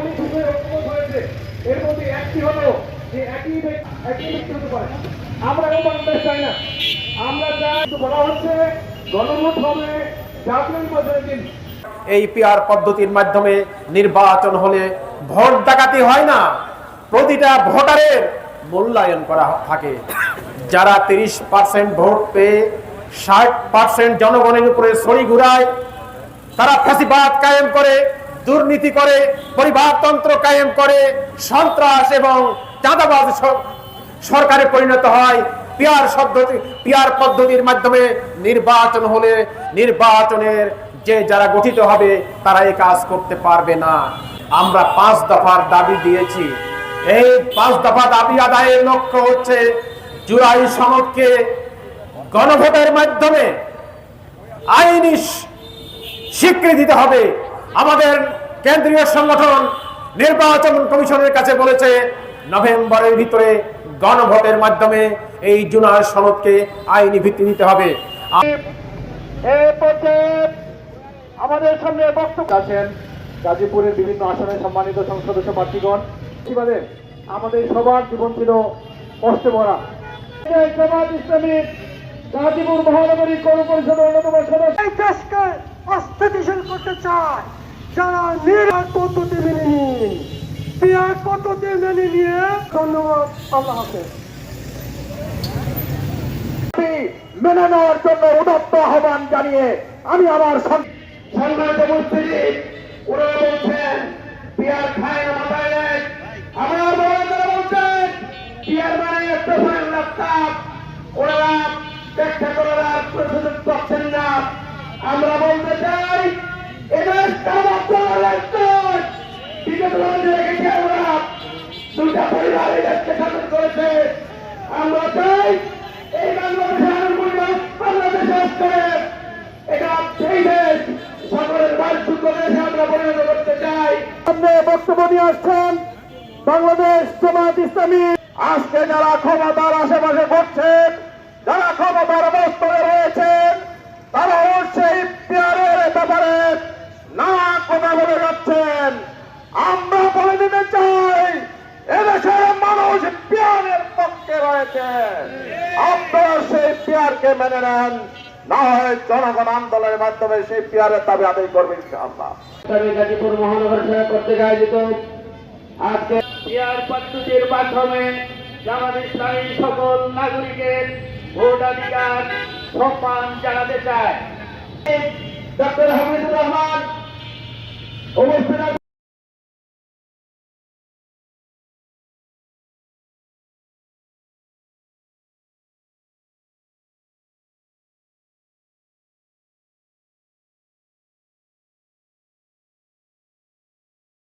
এমনই বিষয়ে ঐক্যমত হয়েছে। এর মধ্যে একটি হলো যে একই একই ব্যক্তি হতে পারে। আমরা এও বাংলাদেশ চাই না। আমরা চাই বলা হচ্ছে গণভোট হবে জাতীয় নির্বাচনের দিন। এই পিআর পদ্ধতির মাধ্যমে নির্বাচন হলে ভোট ডাকাতি হয় না। প্রতিটা ভোটারের মূল্যায়ন করা থাকে। যারা তিরিশ পার্সেন্ট ভোট পেয়ে ষাট পার্সেন্ট জনগণের উপরে ছড়ি ঘুরায়, তারা ফাঁসিবাদ কায়েম করে। দুর্নীতি করে, পরিবারতন্ত্র কায়েম করে, সন্ত্রাস এবং চাঁদাবাজ সরকারে পরিণত হয়। পিয়ার পদ্ধতি পিয়ার পদ্ধতির মাধ্যমে নির্বাচন হলে নির্বাচনের যে যারা গঠিত হবে, তারা এই কাজ করতে পারবে না। আমরা পাঁচ দফার দাবি দিয়েছি। এই পাঁচ দফা দাবি আদায়ের লক্ষ্য হচ্ছে জুলাই সনদকে গণভোটের মাধ্যমে আইনি স্বীকৃতি দিতে হবে। আমাদের কেন্দ্রীয় সংগঠন নির্বাচন কমিশনের কাছে বলেছে নভেম্বরের ভিতরে গণভোটের মাধ্যমে এই জুনার সনদকে আইনি ভিত্তি দিতে হবে। আমাদের সামনে বক্তব্য আছেন গাজীপুরের বিভিন্ন আসনে সম্মানিত সংসদ সদস্য প্রার্থীগণ কীভাবে আমাদের সবার জীবন ছিল কষ্টে ভরা। জামাত গাজীপুর মহানগরী পৌর পরিষদের অন্যতম সদস্য। অস্থিতিশীল করতে চায়। যারা নিরাট পদ্ধতি মেনে নিন পিয়ার পদ্ধতি মেনে নিয়ে ধন্যবাদ আল্লাহ হাফেজ মেনে নেওয়ার জন্য উদত্ত আহ্বান জানিয়ে আমি আমার সম্মানিত উপস্থিতি, ওরা বলছেন খায় না মাথায় নেয়। আমার বড়রা বলছেন মানে একটা ল্যাপটপ ওরা ব্যাখ্যা করার দুটা পরিবার দেশকে শাসন করেছে। আমরা চাই এই বাংলাদেশে আরও পরিবার বাংলাদেশে আসতে। এটা সেই দেশ সকলের বাঞ্ছুক দেশে আমরা পরিণত করতে চাই। সামনে বক্তব্য নিয়ে আসছেন বাংলাদেশ জামাত ইসলামী। আজকে যারা ক্ষমতার আশেপাশে করছেন যারা ক্ষমতার বস্তরে রয়েছেন তারা হচ্ছে ইফতিয়ারের ব্যাপারে না কথা বলে যাচ্ছেন আমরা বলে দিতে চাই এদেশের মানুষ পেয়ারের পক্ষে রয়েছে। আপনারা সেই পিয়ারকে মেনে নেন। না হয় জনগণ আন্দোলনের মাধ্যমে সেই পেয়ারের দাবি আদায় করবে ইনশাআল্লাহ। গাজীপুর মহানগর সেবা করতে আয়োজিত আজকে পিয়ার পদ্ধতির মাধ্যমে জামাত ইসলামী সকল নাগরিকের ভোটাধিকার সম্মান জানাতে চায়। ডক্টর হামিদুর রহমান